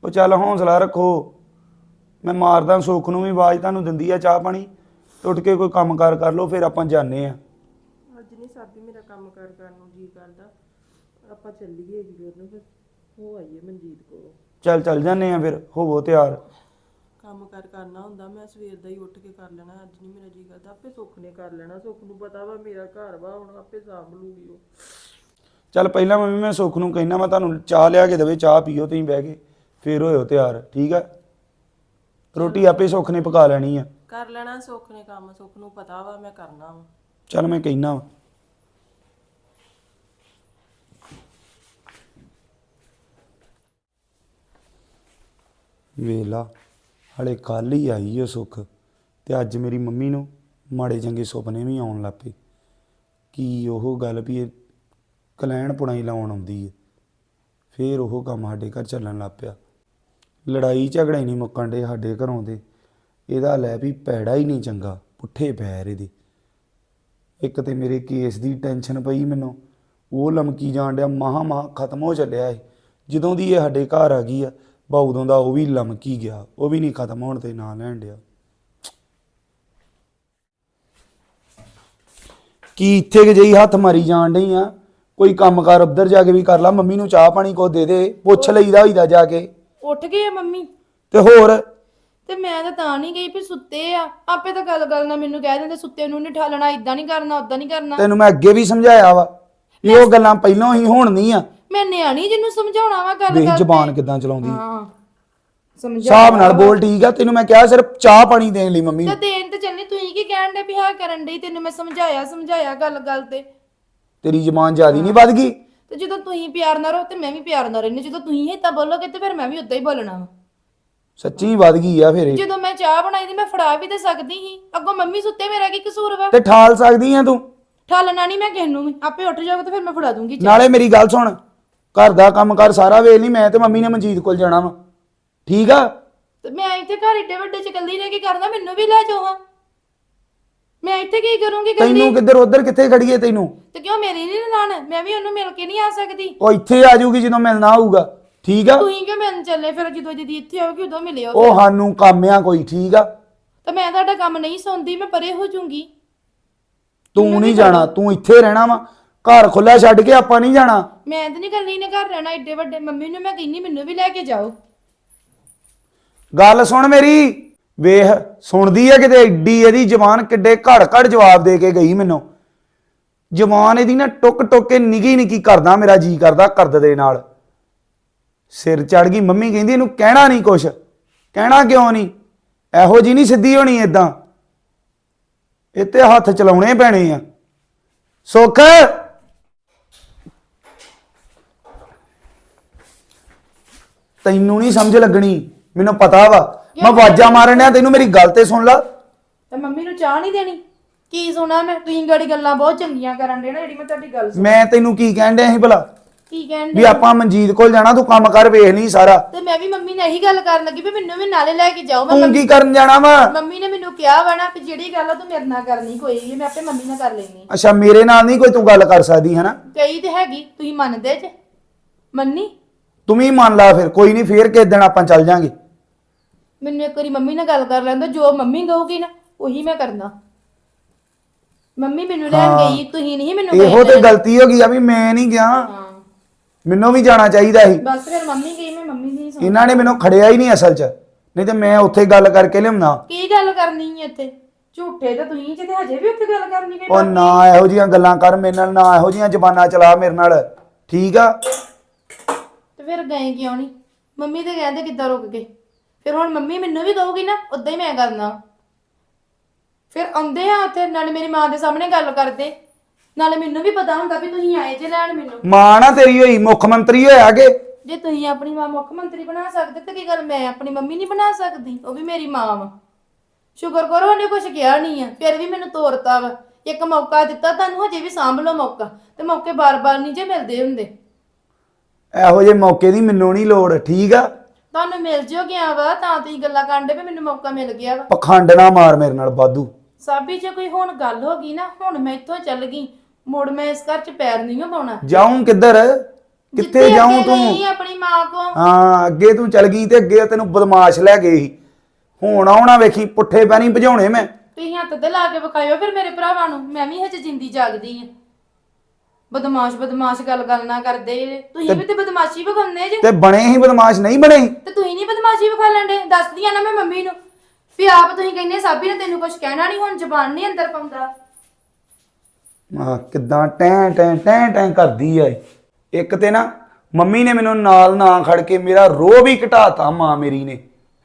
ਉਹ ਚੱਲ ਹੌਸਲਾ ਰੱਖੋ। ਮੈਂ ਮਾਰਦਾ ਸੁੱਖ ਨੂੰ ਵੀ ਆਵਾਜ਼ ਤੁਹਾਨੂੰ ਦਿੰਦੀ ਆ ਚਾਹ ਪਾਣੀ। ਤੇ ਉੱਠ ਕੇ ਕੋਈ ਕੰਮਕਾਰ ਕਰ ਲਓ ਫਿਰ ਆਪਾਂ ਜਾਣੇ ਆ। ਅੱਜ ਨਹੀਂ ਸਾਬੀ ਮੇਰਾ ਕੰਮ ਕਰ ਕਰਨ ਨੂੰ ਜੀ ਕਰਦਾ। ਆਪਾਂ ਚੱਲੀਏ ਜੀ ਉਹਨੂੰ ਫਿਰ। ਹੋ ਆਈਏ ਮਨਜੀਤ ਕੋਲ। ਚੱਲ ਚੱਲ ਜਾਣੇ ਆ ਫਿਰ ਹੋਵੋ ਤਿਆਰ। ਕੰਮ ਕਰ ਕਰਨਾ ਹੁੰਦਾ ਮੈਂ ਸਵੇਰ ਦਾ ਹੀ ਉੱਠ ਕੇ ਕਰ ਲੈਣਾ ਅੱਜ ਨਹੀਂ ਮੇਰਾ ਜੀ ਕਰਦਾ ਆਪੇ ਸੁੱਖ ਨੇ ਕਰ ਲੈਣਾ ਸੁੱਖ ਨੂੰ ਪਤਾ ਵਾ ਮੇਰਾ ਘਰ ਵਾ ਹੁਣ ਆਪੇ ਸਾਂਭ ਲੂਗੀ ਉਹ। ਚੱਲ ਪਹਿਲਾਂ ਮੰਮੀ ਮੈਂ ਸੁੱਖ ਨੂੰ ਕਹਿਣਾ ਮੈਂ ਤੁਹਾਨੂੰ ਚਾਹ ਲਿਆ ਕੇ ਦੇਵੇ ਚਾਹ ਪੀਓ ਤੁਸੀਂ ਬਹਿ ਕੇ ਫਿਰ ਹੋਇਓ ਤਿਆਰ ਠੀਕ ਆ? ਰੋਟੀ ਆਪੇ ਸੁੱਖ ਨੇ ਪਕਾ ਲੈਣੀ ਆ। ਕਰ ਲੈਣਾ ਸੁੱਖ ਨੇ ਕੰਮ ਸੁੱਖ ਨੂੰ ਪਤਾ ਵਾ ਮੈਂ ਕਰਨਾ ਵਾ। ਚੱਲ ਮੈਂ ਕਹਿਣਾ ਵਾ। ਵੇਲਾ, ਹਲੇ ਕੱਲ ਹੀ ਆਈ ਓ ਸੁੱਖ ਤੇ ਅੱਜ ਮੇਰੀ ਮੰਮੀ ਨੂੰ ਮਾੜੇ ਚੰਗੇ ਸੁਪਨੇ ਵੀ ਆਉਣ ਲੱਗ ਪਏ। ਕੀ ਉਹ ਗੱਲ ਵੀ ਇਹ ਕਲੈਣ ਪੁਣਾਈ ਲਾਉਣ ਆਉਂਦੀ ਏ? ਫੇਰ ਉਹ ਕੰਮ ਸਾਡੇ ਘਰ ਚੱਲਣ ਲੱਗ ਪਿਆ। ਲੜਾਈ ਝਗੜਾ ਹੀ ਨਹੀਂ ਮੁੱਕਣ ਦੇ ਸਾਡੇ ਘਰੋਂ ਦੇ। ਇਹਦਾ ਲੈ ਵੀ ਪੈੜਾ ਹੀ ਨਹੀਂ ਚੰਗਾ, ਪੁੱਠੇ ਪੈਰ ਇਹਦੇ। ਇੱਕ ਤੇ ਮੇਰੇ ਕੇਸ ਦੀ ਟੈਨਸ਼ਨ ਪਈ ਮੈਨੂੰ। ਉਹ ਲਮਕੀ ਜਾਣ ਡਿਆ ਮਹਾ ਮਹਾ ਖਤਮ ਹੋ ਚੱਲਿਆ ਏ। ਜਦੋਂ ਦੀ ਇਹ ਸਾਡੇ ਘਰ ਆ ਗਈ ਆ ਬਾ ਉਦੋਂ ਦਾ ਉਹ ਵੀ ਲਮਕੀ ਗਿਆ ਉਹ ਵੀ ਨਹੀਂ ਖਤਮ ਹੋਣ ਤੇ ਨਾਂ ਲੈਣ ਡਿਆ। ਕੀ ਇੱਥੇ ਕਿ ਜਈ ਹੱਥ ਮਾਰੀ ਜਾਣ ਡਈ ਆ? ਕੋਈ ਕੰਮਕਾਰ ਉੱਧਰ ਜਾ ਕੇ ਵੀ ਕਰ ਲਾ ਮੰਮੀ ਨੂੰ ਚਾਹ ਪਾਣੀ ਕੋ ਦੇ ਦੇ ਪੁੱਛ ਲਈਦਾ ਹੋਈਦਾ ਜਾ ਕੇ। ਉੱਠ ਗਏ ਆ ਮੰਮੀ। ਤੇ ਹੋਰ? ਤੇ ਮੈਂ ਤਾਂ ਤਾਂ ਨਹੀਂ ਗਈ ਵੀ ਸੁੱਤੇ ਆ। ਆਪੇ ਤਾਂ ਗੱਲ ਗੱਲ ਨਾਲ ਮੈਨੂੰ ਕਹਿ ਦਿੰਦੇ ਸੁੱਤੇ ਨੂੰ ਨਹੀਂ ਠਾਲਣਾ ਇਦਾਂ ਨਹੀਂ ਕਰਨਾ ਉਦਾਂ ਨਹੀਂ ਕਰਨਾ। ਤੈਨੂੰ ਮੈਂ ਅੱਗੇ ਵੀ ਸਮਝਾਇਆ ਵਾ ਇਹ ਉਹ ਗੱਲਾਂ ਪਹਿਲਾਂ ਹੀ ਹੋਣ ਨਹੀਂ ਆ ਮੈਂ ਨਿਆਣੀ ਜਿਹਨੂੰ ਸਮਝਾਉਣਾ ਵਾ ਗੱਲ ਵੇਖ ਗੱਲ ਜ਼ਬਾਨ ਕਿਦਾਂ ਚਲਾਉਂਦੀ। ਹਾਂ ਸਮਝਾ ਹਿਸਾਬ ਨਾਲ ਬੋਲ ਠੀਕ ਆ ਤੈਨੂੰ ਮੈਂ ਕਿਹਾ ਸਿਰਫ ਚਾਹ ਪਾਣੀ ਦੇਣ ਲਈ ਮੰਮੀ ਤੇ ਨੂੰ ਦੇਣ ਤੇ ਚੱਲਣੀ ਤੁਸੀਂ ਕੀ ਕਹਿਣ ਦੇ ਵੀ ਹਾਂ ਕਰਨ ਡਈ ਤੈਨੂੰ ਮੈਂ ਸਮਝਾਇਆ ਸਮਝਾਇਆ ਗੱਲ ਗੱਲ ਤੇ। ਤੇਰੀ ਜ਼ਬਾਨ ਜਿਆਦੀ ਨਹੀਂ ਵੱਧ ਗਈ। ਤੇ ਜਦੋਂ ਤੁਸੀਂ ਪਿਆਰ ਨਾਲ ਰਹੋ ਤੇ ਮੈਂ ਵੀ ਪਿਆਰ ਨਾਲ ਰਹਿਣੀ ਜਦੋਂ ਤੁਸੀਂ ਏਦਾਂ ਬੋਲੋਗੇ ਤੇ ਫਿਰ ਮੈਂ ਵੀ ਉਦਾਂ ਹੀ ਬੋਲਣਾ ਵਾ। ਸੱਚੀ ਵੱਧ ਗਈ ਆ ਫਿਰ ਇਹ। ਜਦੋਂ ਮੈਂ ਚਾਹ ਬਣਾਈ ਦੀ ਮੈਂ ਫੜਾ ਵੀ ਤੇ ਸਕਦੀ ਸੀ। ਅੱਗੋਂ ਮੰਮੀ ਸੁੱਤੇ ਮੇਰਾ ਕੀ ਕਸੂਰ ਵਾ? ਤੇ ਠਾਲ ਸਕਦੀ ਆ ਤੂੰ? ਠਾਲਣਾ ਨਹੀਂ ਮੈਂ ਕਿਸੇ ਨੂੰ ਵੀ ਆਪੇ ਉੱਠ ਜਾਓਗੇ ਤੇ ਫਿਰ ਮੈਂ ਫੜਾ ਦੂੰਗੀ ਚਾਹ। ਨਾਲੇ ਮੇਰੀ ਗੱਲ ਸੁਣ ਘਰ ਦਾ ਕੰਮ ਕਰ ਸਾਰਾ ਵੇਖ ਨਹੀਂ ਮੈਂ ਤੇ ਮੰਮੀ ਨੇ ਮਨਜੀਤ ਕੋਲ ਜਾਣਾ ਵਾ। ਠੀਕ ਆ? ਤੇ ਮੈਂ ਇੱਥੇ ਘਰ ਏਡੇ ਵੱਡੇ ਚ ਇਕੱਲੀ ਨੇ ਕੀ ਕਰਨਾ? ਮੈਨੂੰ ਵੀ ਲੈ ਜਾਓ ਹਾਂ। ਮੈਂ ਇੱਥੇ ਕੀ ਕਰੂੰਗੀ ਇਕੱਲੀ? ਤੈਨੂੰ ਕਿੱਧਰ ਉਧਰ ਕਿੱਥੇ ਖੜੀਏ ਤੈਨੂੰ? ਤੇ ਕਿਉਂ ਮੇਰੀ ਨਹੀਂ ਨਨਾਣ? ਮੈਂ ਵੀ ਉਹਨੂੰ ਮਿਲ ਕੇ ਨਹੀਂ ਆ ਸਕਦੀ। ਉਹ ਇੱਥੇ ਆ ਜਾਊਗੀ ਜਦੋਂ ਮਿਲਣਾ ਹੋਊਗਾ। ਠੀਕ ਆ? ਤੁਸੀਂ ਕਿਉਂ ਮਿਲਣ ਚੱਲੇ? ਫਿਰ ਜਦੋਂ ਦੀਦੀ ਇੱਥੇ ਆਉਗੀ ਉਦੋਂ ਮਿਲਿਓ ਉਹ ਸਾਨੂੰ ਕੰਮ ਆ ਕੋਈ ਠੀਕ ਆ? ਤਾਂ ਮੈਂ ਤੁਹਾਡਾ ਕੰਮ ਨਹੀਂ ਸੁਣਦੀ ਮੈਂ ਪਰੇ ਹੋ ਜਾਊਂਗੀ। ਤੂੰ ਨਹੀਂ ਜਾਣਾ ਤੂੰ ਇੱਥੇ ਰਹਿਣਾ ਵਾ। ਘਰ ਖੁੱਲਾ ਛੱਡ ਕੇ ਆਪਾਂ ਨਹੀਂ ਜਾਣਾ। ਮੈਂ ਤਾਂ ਨਹੀਂ ਇਕੱਲੀ ਨੇ ਘਰ ਰਹਿਣਾ ਏਡੇ ਵੱਡੇ। ਮੰਮੀ ਨੂੰ ਮੈਂ ਕਹਿੰਨੀ ਮੈਨੂੰ ਵੀ ਲੈ ਕੇ ਜਾਓ। ਗੱਲ ਸੁਣ ਮੇਰੀ। ਵੇਖ ਸੁਣਦੀ ਆ ਕਿਤੇ ਐਡੀ ਇਹਦੀ ਜ਼ਬਾਨ ਕਿੱਡੇ ਘੜ ਘੜ ਜਵਾਬ ਦੇ ਕੇ ਗਈ ਮੈਨੂੰ। ਜ਼ਬਾਨ ਇਹਦੀ ਨਾ ਟੁੱਕ ਟੁੱਕ ਕੇ ਨਿੱਗੀ ਨਿੱਕੀ ਕਰਦਾ ਮੇਰਾ ਜੀ ਕਰਦਾ ਕਰਦ ਦੇ ਨਾਲ। ਸਿਰ ਚੜ ਗਈ ਮੰਮੀ ਕਹਿੰਦੀ ਇਹਨੂੰ ਕਹਿਣਾ ਨਹੀਂ ਕੁਛ। ਕਹਿਣਾ ਕਿਉਂ ਨਹੀਂ? ਇਹੋ ਜੀ ਨਹੀਂ ਸਿੱਧੀ ਹੋਣੀ ਏਦਾਂ। ਇਹ ਤੇ ਹੱਥ ਚਲਾਉਣੇ ਪੈਣੇ ਆ। ਸੁੱਖ! ਤੈਨੂੰ ਨਹੀਂ ਸਮਝ ਲੱਗਣੀ ਮੈਨੂੰ ਪਤਾ ਵਾ। ਮੈਂ ਆਵਾਜ਼ਾਂ ਮਾਰਨ ਡਿਆ ਤੈਨੂੰ ਮੇਰੀ ਗੱਲ ਤੇ ਸੁਣ ਲਾ। ਤੇ ਮੰਮੀ ਨੂੰ ਚਾਹ ਨਹੀਂ ਦੇਣੀ? ਕੀ ਸੁਣਾ ਮੈਂ? ਤੁਸੀਂ ਗੜੀ ਗੱਲਾਂ ਬਹੁਤ ਚੰਗੀਆਂ ਕਰਨ ਦੇ ਨਾ ਜਿਹੜੀ ਮੈਂ ਤੁਹਾਡੀ ਗੱਲ ਸੁਣ। ਮੈਂ ਤੈਨੂੰ ਕੀ ਕਹਿਣ ਡਿਆ ਸੀ ਭਲਾ? ਕੀ ਕਹਿਣ ਵੀ ਆਪਾਂ ਮਨਜੀਤ ਕੋਲ ਜਾਣਾ ਤੂੰ ਕੰਮ ਕਰ ਵੇਖ ਲਈ ਸਾਰਾ। ਤੇ ਮੈਂ ਵੀ ਮੰਮੀ ਨਾਲ ਇਹੀ ਗੱਲ ਕਰਨ ਲੱਗੀ ਵੀ ਮੈਨੂੰ ਵੀ ਨਾਲੇ ਲੈ ਕੇ ਜਾਓ। ਮੈਂ ਤੂੰ ਕੀ ਕਰਨ ਜਾਣਾ ਵਾ? ਮੰਮੀ ਨੇ ਮੈਨੂੰ ਕਿਹਾ ਵਾ ਨਾ ਵੀ ਜਿਹੜੀ ਗੱਲ ਆ ਤੂੰ ਮੇਰੇ ਨਾਲ ਕਰਨੀ ਕੋਈ ਵੀ ਮੈਂ ਆਪੇ ਮੰਮੀ ਨਾਲ ਕਰ ਲੈਣੀ ਅੱਛਾ ਮੇਰੇ ਨਾਲ ਨਹੀਂ ਕੋਈ ਤੂੰ ਗੱਲ ਕਰ ਸਕਦੀ ਹੈ ਨਾ ਕਈ ਤੇ ਹੈਗੀ ਤੁਸੀਂ ਮੰਨਦੇ ਜੇ? ਮੰਨੀ? ਤੂੰ ਵੀ ਮੰਨ ਲਾ ਫਿਰ ਕੋਈ ਨਹੀਂ ਫੇਰ ਕਿਸ ਦਿਨ ਆਪਾਂ ਚੱਲ ਜਾਾਂਗੇ। ਮੈਨੂੰ ਇੱਕ ਵਾਰੀ ਮੰਮੀ ਨਾਲ ਗੱਲ ਕਰ ਲੈਂਦਾ ਜੋ ਮੰਮੀ ਕਹੂਗੀ ਨਾ ਉਹੀ ਮੈਂ ਕਰਨਾ। ਮੰਮੀ ਮੈਨੂੰ ਲੈਣ ਗਈ ਤੁਸੀਂ ਨਹੀਂ ਮੈਨੂੰ ਇਹੋ ਤੇ ਗਲਤੀ ਹੋ ਗਈ ਆ ਵੀ ਮੈਂ ਨਹੀਂ ਗਿਆ। ਹਾਂ। ਮੈਨੂੰ ਵੀ ਜਾਣਾ ਚਾਹੀਦਾ ਸੀ। ਬਸ ਫਿਰ ਮੰਮੀ ਗਈ ਮੈਂ ਮੰਮੀ ਨਹੀਂ ਸੁਣ ਇਹਨਾਂ ਨੇ ਮੈਨੂੰ ਖੜਿਆ ਹੀ ਨਹੀਂ ਅਸਲ 'ਚ। ਨਹੀਂ ਤੇ ਮੈਂ ਉੱਥੇ ਗੱਲ ਕਰਕੇ ਲਿਆਉਣਾ। ਕੀ ਗੱਲ ਕਰਨੀ ਹੈ ਇੱਥੇ? ਝੂਠੇ ਤਾਂ ਤੁਸੀਂ ਜੇ ਤੇ ਹਜੇ ਵੀ ਉੱਥੇ ਗੱਲ ਕਰਨੀ ਉਹ ਹੈ ਨਾ ਇਹੋ ਜੀਆਂ ਗੱਲਾਂ ਕਰ ਮੇਰੇ ਨਾਲ ਨਾ ਇਹੋ ਜੀਆਂ ਜ਼ਬਾਨਾਂ ਚਲਾ ਮੇਰੇ ਨਾਲ। ਠੀਕ ਆ? ਫਿਰ ਗਏ ਕਿਉਂ ਨਹੀਂ ਮੰਮੀ ਤੇ ਕਹਿੰਦੇ ਕਿੱਦਾਂ ਰੁਕ ਗਏ। ਫਿਰ ਹੁਣ ਮੰਮੀ ਮੈਨੂੰ ਵੀ ਕਹੂਗੀ ਨਾ ਉਦਾਂ ਹੀ ਮੈਂ ਕਰਨਾ। ਫਿਰ ਆਉਂਦੇ ਆ ਉੱਥੇ ਨਾਲੇ ਮੇਰੀ ਮਾਂ ਦੇ ਸਾਹਮਣੇ ਗੱਲ ਕਰਦੇ। ਨਾਲੇ ਮੈਨੂੰ ਵੀ ਪਤਾ ਹੁੰਦਾ ਵੀ ਤੁਸੀਂ ਆਏ ਜੇ ਲੈਣ ਮੈਨੂੰ। ਮਾਂ ਨਾ ਤੇਰੀ ਹੋਈ ਮੁੱਖ ਮੰਤਰੀ ਹੋਇਆ ਕਿ ਜੇ ਤੁਸੀਂ ਆਪਣੀ ਮਾਂ ਮੁੱਖ ਮੰਤਰੀ ਬਣਾ ਸਕਦੇ ਤੇ ਕੀ ਗੱਲ ਮੈਂ ਆਪਣੀ ਮੰਮੀ ਨਹੀਂ ਬਣਾ ਸਕਦੀ ਉਹ ਵੀ ਮੇਰੀ ਮਾਂ ਵਾ। ਸ਼ੁਕਰ ਕਰੋ ਉਹਨੇ ਕੁਝ ਕਿਹਾ ਨਹੀਂ ਆ ਫਿਰ ਵੀ ਮੈਨੂੰ ਤੋਰਤਾ ਵਾ। ਇੱਕ ਮੌਕਾ ਦਿੱਤਾ ਤੁਹਾਨੂੰ ਹਜੇ ਵੀ ਸਾਂਭ ਲਓ ਮੌਕਾ ਤੇ ਮੌਕੇ ਬਾਰ-ਬਾਰ ਨਹੀਂ ਜੇ ਮਿਲਦੇ ਹੁੰਦੇ। ਇਹੋ ਜਿਹੇ ਮੌਕੇ ਦੀ ਮੈਨੂੰ ਨਹੀਂ ਲੋੜ ਠੀਕ ਆ? ਤੁਹਾਨੂੰ ਮਿਲ ਜਿਓ ਗਿਆ ਵਾ ਤਾਂ ਤੁਸੀਂ ਗੱਲਾਂ ਕਰਦੇ ਵੀ ਮੈਨੂੰ ਮੌਕਾ ਮਿਲ ਗਿਆ ਵਾ। ਪਖੰਡ ਨਾ ਮਾਰ ਮੇਰੇ ਨਾਲ ਬਾਦੂ ਸਾਬੀ ਜੇ ਕੋਈ ਹੁਣ ਗੱਲ ਹੋ ਗਈ ਨਾ ਹੁਣ ਮੈਂ ਇੱਥੋਂ ਚੱਲ ਗਈ। ਮੁੜ ਮੈਂ ਇਸ ਘਰ 'ਚ ਪੈਰ ਨਹੀਂ ਓ ਪਾਉਣਾ ਜਾਉਂ ਕਿੱਧਰ ਕਿੱਥੇ ਜਾਉਂ ਤੂੰ? ਗਈ ਆਪਣੀ ਮਾਂ ਕੋ। ਹਾਂ ਅੱਗੇ ਤੂੰ ਚਲ ਗਈ ਤੇ ਅੱਗੇ ਤੈਨੂੰ ਬਦਮਾਸ਼ ਲੈ ਗਏ ਸੀ। ਹੁਣ ਆਉਣਾ ਵੇਖੀ ਪੁੱਠੇ ਪੈਣੀ ਭਜਾਉਣੇ ਮੈਂ। ਤੁਸੀਂ ਹੱਥ ਤੇ ਲਾ ਕੇ ਵਿਖਾਇਓ ਫਿਰ ਮੇਰੇ ਭਰਾਵਾਂ ਨੂੰ ਮੈਂ ਵੀ ਹਜੇ ਜਿੰਦੀ ਜਾਗਦੀ ਆ। ਬਦਮਾਸ਼ ਬਦਮਾਸ਼ ਗੱਲ ਗੱਲ ਨਾ ਕਰਦੇ। ਤੁਸੀਂ ਵੀ ਤੇ ਬਦਮਾਸ਼ੀ ਵਿਖਾਉਂਦੇ ਜੇ। ਤੇ ਬਣੇ ਹੀ ਬਦਮਾਸ਼ ਨਹੀਂ ਬਣੇ। ਤੇ ਤੁਸੀਂ ਨਹੀਂ ਬਦਮਾਸ਼ੀ ਵਿਖਾ ਲੈਂਦੇ। ਦੱਸਦੀ ਆ ਨਾ ਮੈਂ ਮੰਮੀ ਨੂੰ। ਵੀ ਆਪ ਤੁਸੀਂ ਕਹਿੰਦੇ ਸਾਬੀ ਨੇ ਤੈਨੂੰ ਕੁਝ ਕਹਿਣਾ ਨਹੀਂ ਹੁਣ ਜ਼ਬਾਨ ਨਹੀਂ ਅੰਦਰ ਪਾਉਂਦਾ। ਆ ਕਿਦਾਂ ਟੈਂ ਟੈਂ ਟੈਂ ਟੈਂ ਕਰਦੀ ਐ ਇੱਕ ਤੇ ਨਾ ਮੰਮੀ ਨੇ ਮੈਨੂੰ ਨਾਲ ਨਾ ਖੜ ਕੇ ਮੇਰਾ ਰੋਹ ਵੀ ਘਟਾਤਾ ਮਾਂ ਮੇਰੀ ਨੇ।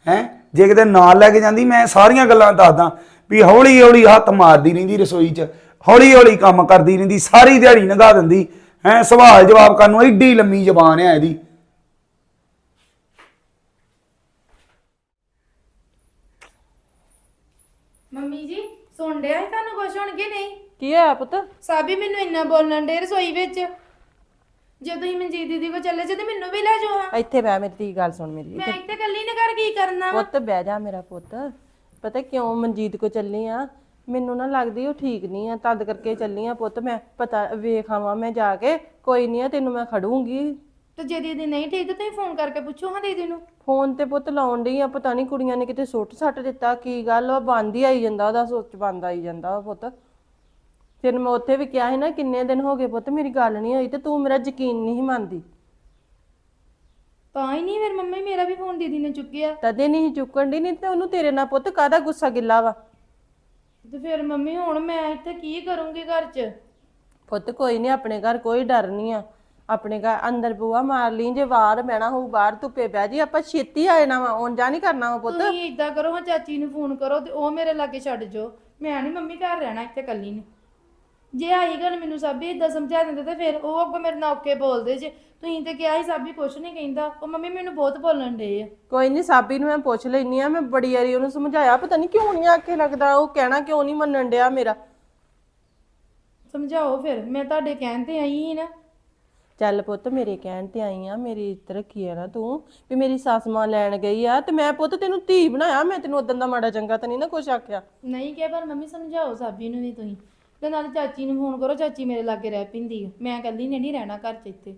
ਹੈ? ਜੇ ਕਿਤੇ ਨਾਲ ਲੈ ਕੇ ਜਾਂਦੀ ਮੈਂ ਸਾਰੀਆਂ ਗੱਲਾਂ ਦੱਸਦਾ। ਵੀ ਹੌਲੀ ਹੌਲੀ ਹੱਥ ਮਾਰਦੀ ਰਹਿੰਦੀ ਰਸੋਈ 'ਚ। ਹੌਲੀ ਹੌਲੀ ਕੰਮ ਕਰਦੀ ਰਹਿੰਦੀ ਸਾਰੀ ਦਿਹਾੜੀ ਲੰਘਾ ਦਿੰਦੀ। ਹੈ ਸਵਾਲ ਜਵਾਬ ਕਰਨ ਨੂੰ ਐਡੀ ਲੰਮੀ ਜ਼ਬਾਨ ਹੈ ਇਹਦੀ। ਮੰਮੀ ਜੀ ਸੁਣ ਡਿਆ ਸੀ ਤੁਹਾਨੂੰ ਕੁਝ ਹੁਣ ਕਿ ਨਹੀਂ? ਕੀ ਹੋਇਆ ਪੁੱਤ? ਸਾਬੀ ਮੈਨੂੰ ਇੰਨਾ ਬੋਲਣ ਦੇ ਰਸੋਈ ਵਿੱਚ। ਜੇ ਤੁਸੀਂ ਮਨਜੀਤ ਦੀਦੀ ਕੋ ਚੱਲੇ ਜੇ ਤੇ ਮੈਨੂੰ ਵੀ ਲੈ ਜਾਓ ਹਾਂ। ਇੱਥੇ ਬਹਿ ਮੇਰੀ ਧੀ ਗੱਲ ਸੁਣ ਮੇਰੀ ਮੈਂ ਇੱਥੇ ਇਕੱਲੀ ਨੇ ਕਰ ਕੀ ਕਰਨਾ ਵਾ? ਪੁੱਤ ਬਹਿ ਜਾ ਮੇਰਾ ਪੁੱਤ। ਪਤਾ ਕਿਉਂ ਮਨਜੀਤ ਕੋ ਚੱਲੀ ਆ? ਮੈਨੂੰ ਨਾ ਲੱਗਦੀ ਉਹ ਠੀਕ ਨਹੀਂ ਆ ਤਦ ਕਰਕੇ ਚੱਲੀ ਆ ਪੁੱਤ ਮੈਂ ਪਤਾ ਵੇਖ ਆਵਾਂ ਮੈਂ ਜਾ ਕੇ ਕੋਈ ਨਹੀਂ ਆ ਤੈਨੂੰ ਮੈਂ ਖੜੂੰਗੀ। ਤੇ ਜੇ ਦੀਦੀ ਨਹੀਂ ਠੀਕ ਤੇ ਤੁਸੀਂ ਫੋਨ ਕਰਕੇ ਪੁੱਛੋ ਹਾਂ ਦੀਦੀ ਨੂੰ। ਫੋਨ ਤੇ ਪੁੱਤ ਲਾਉਣ ਡਈ ਆ ਪਤਾ ਨਹੀਂ ਕੁੜੀਆਂ ਨੇ ਕਿਤੇ ਸੁੱਟ ਸੱਟ ਦਿੱਤਾ ਕੀ ਗੱਲ ਉਹ ਬੰਦ ਹੀ ਆਈ ਜਾਂਦਾ ਉਹਦਾ ਸੋਚ ਬੰਦ ਆਈ ਜਾਂਦਾ ਵਾ ਪੁੱਤ। ਫਿਰ ਮੈਂ ਉੱਥੇ ਵੀ ਕਿਹਾ ਸੀ ਨਾ ਕਿੰਨੇ ਦਿਨ ਹੋ ਗਏ ਪੁੱਤ ਮੇਰੀ ਗੱਲ ਨਹੀਂ ਹੋਈ ਤੇ ਤੂੰ ਮੇਰਾ ਯਕੀਨ ਨਹੀਂ ਸੀ ਮੰਨਦੀ। ਤਾਂ ਹੀ ਨਹੀਂ ਫਿਰ ਮੰਮੀ ਮੇਰਾ ਵੀ ਫੋਨ ਦੀਦੀ ਨੇ ਚੁੱਕਿਆ। ਤਦੇ ਨਹੀਂ ਸੀ ਚੁੱਕਣ ਦੀ ਨਹੀਂ ਤੇ ਉਹਨੂੰ ਤੇਰੇ ਨਾਲ ਪੁੱਤ ਕਾਹਦਾ ਗੁੱਸਾ ਗਿੱਲਾ ਵਾ? ਤੇ ਫਿਰ ਮੰਮੀ ਹੁਣ ਮੈਂ ਇੱਥੇ ਕੀ ਕਰੂੰਗੀ ਘਰ 'ਚ? ਪੁੱਤ ਕੋਈ ਨਹੀਂ ਆਪਣੇ ਘਰ ਕੋਈ ਡਰ ਨਹੀਂ ਆ। ਆਪਣੇ ਘਰ ਅੰਦਰ ਬੂਆ ਮਾਰ ਲਈ ਜੇ ਬਾਹਰ ਬਹਿਣਾ ਹੋਊ ਬਾਹਰ ਧੁੱਪੇ ਬਹਿ ਜੀ ਆਪਾਂ ਛੇਤੀ ਆ ਜਾਣਾ ਵਾ ਜਾ ਨਹੀਂ ਕਰਨਾ ਵਾ ਪੁੱਤ। ਤੁਸੀਂ ਇਦਾਂ ਕਰੋ ਹਾਂ ਚਾਚੀ ਨੂੰ ਫੋਨ ਕਰੋ ਤੇ ਉਹ ਮੇਰੇ ਲਾਗੇ ਛੱਡ ਜਾਓ। ਮੈਂ ਨਹੀਂ ਮੰਮੀ ਘਰ ਰਹਿਣਾ ਇੱਥੇ ਇਕੱਲੀ ਨੇ। ਜੇ ਆਈ ਗੱਲ ਮੈਨੂੰ ਸਾਬੀ ਇਦਾਂ ਸਮਝਾ ਦਿੰਦੇ ਤੇ ਫਿਰ ਉਹ ਅੱਗੋਂ ਮੇਰੇ ਨਾਲ ਔਕੇ ਬੋਲਦੇ ਜੇ। ਤੁਸੀਂ ਤੇ ਕਿਹਾ ਸੀ ਸਾਬੀ ਕੁਛ ਨਹੀਂ ਕਹਿੰਦਾ। ਉਹ ਮੰਮੀ ਮੈਨੂੰ ਬਹੁਤ ਬੋਲਣ ਡੇ ਆ। ਕੋਈ ਨਹੀਂ ਸਾਬੀ ਨੂੰ ਮੈਂ ਪੁੱਛ ਲੈਣੀ ਆ ਮੈਂ ਬੜੀ ਵਾਰੀ ਉਹਨੂੰ ਸਮਝਾਇਆ ਪਤਾ ਨਹੀਂ ਕਿਉਂ ਨਹੀਂ ਆਕੇ ਲੱਗਦਾ ਉਹ ਕਹਿਣਾ ਕਿਉਂ ਨਹੀਂ ਮੰਨਣ ਡਿਆ ਮੇਰਾ। ਸਮਝਾਓ ਫਿਰ ਮੈਂ ਤੁਹਾਡੇ ਕਹਿਣ ਤੇ ਆਈ ਸੀ ਨਾ। ਚੱਲ ਪੁੱਤ ਮੇਰੇ ਕਹਿਣ ਤੇ ਆਈ ਆ ਮੇਰੀ ਇੱਜ਼ਤ ਰੱਖੀ ਆ ਨਾ ਤੂੰ ਵੀ ਮੇਰੀ ਸੱਸ ਮਾਂ ਲੈਣ ਗਈ ਆ ਤੇ ਮੈਂ ਪੁੱਤ ਤੈਨੂੰ ਧੀ ਬਣਾਇਆ ਮੈਂ ਤੈਨੂੰ ਉਦੋਂ ਦਾ ਮਾੜਾ ਚੰਗਾ ਤਾਂ ਨਹੀਂ ਨਾ ਕੁਛ ਆਖਿਆ। ਨਹੀਂ ਕਿਹਾ ਪਰ ਮੰਮੀ ਸਮਝਾਓ ਸਾਬੀ ਨੂੰ ਵੀ ਤੁਸੀਂ। ਤੇ ਨਾਲ ਚਾਚੀ ਨੂੰ ਫੋਨ ਕਰੋ ਚਾਚੀ ਮੇਰੇ ਲਾਗੇ ਰਹਿ ਪਿੰਦੀ ਮੈਂ ਕਹਿੰਦੀ ਨੇ ਨਹੀਂ ਰਹਿਣਾ ਘਰ 'ਚ ਇੱਥੇ।